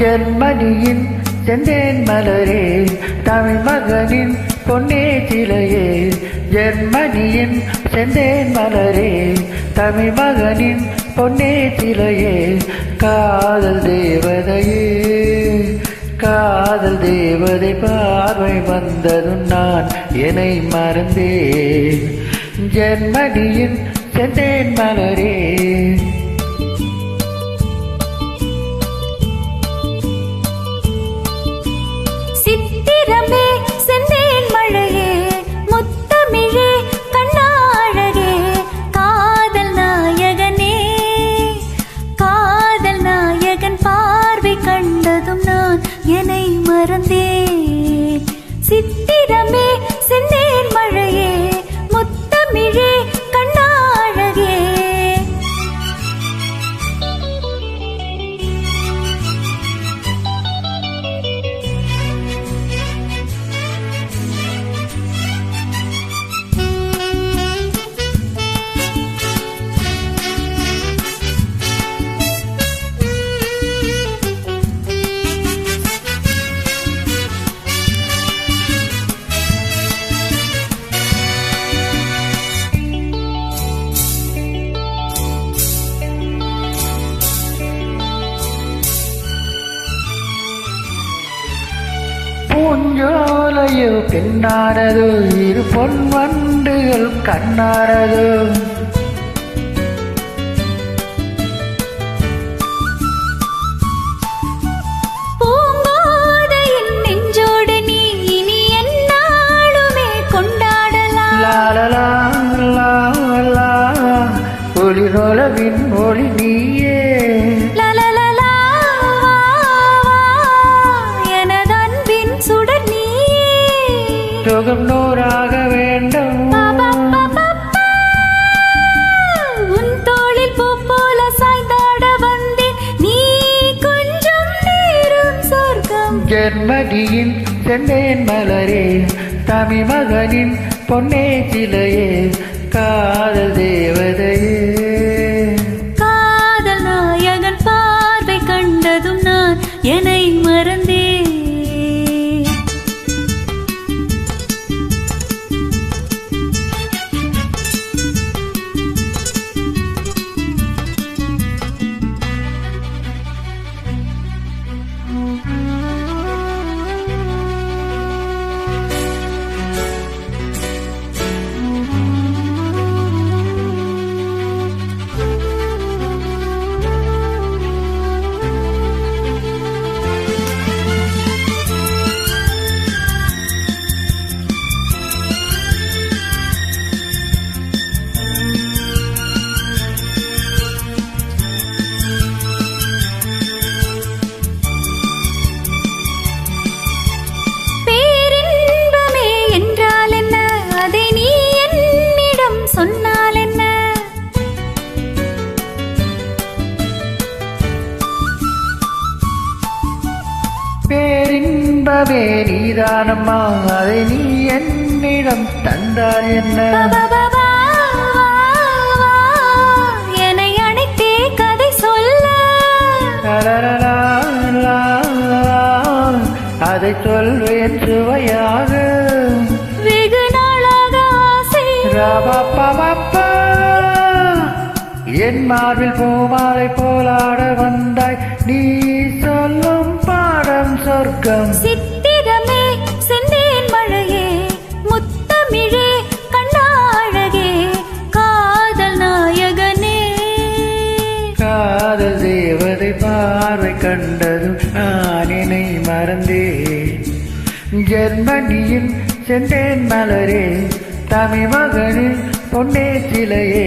ஜெர்மனியின் செந்தேன் மலரே தமிழ் மகனின் பொன்னே சிலையே. ஜெர்மனியின் செந்தேன் மலரே தமிழ் மகனின் பொன்னே சிலையே. காதல் தேவதையே காதல் தேவதை பார்வை வந்ததும் நான் என்னை மறந்தேன். ஜெர்மனியின் செந்தேன் மலரே பூஞ்சோலையில் பெண்ணானது இரு பொன் வண்டுகள் கண்ணானது பூங்கோதையின் நெஞ்சோடு நீ இனி சுகம் நூறாக வேண்டும் உன் தோளில் பூ போல சாய்ந்தாட வந்தேன். நீ கொஞ்சம் நேரம் சொர்க்கம். ஜெர்மனியின் செந்தேன் மலரே தமிழ் மகனின் பொன்னே சிலையே காதல் தேவதையே பேரின்பமே நீதானம்மா. அதை நீ என்னிடம் தந்தார் என்ன? என்னை அழைத்தே கதை சொல்ல. அதை சொல்வேன் சுவையாக. வெகு நாளாக ஆசை. என் மார்பில் பூமாலை போலாட வந்தாய். நீ சொர்க்கம் சித்திரமே செந்தேன் மழையே முத்தமிழே கண்ணாழகே காதல் நாயகனே. காதல் தேவதை பார்வை கண்டதும் நான் என்னை மறந்தேன். ஜெர்மனியின் செந்தேன் மலரே தமிழ் மகனின் பொன்னே சிலையே.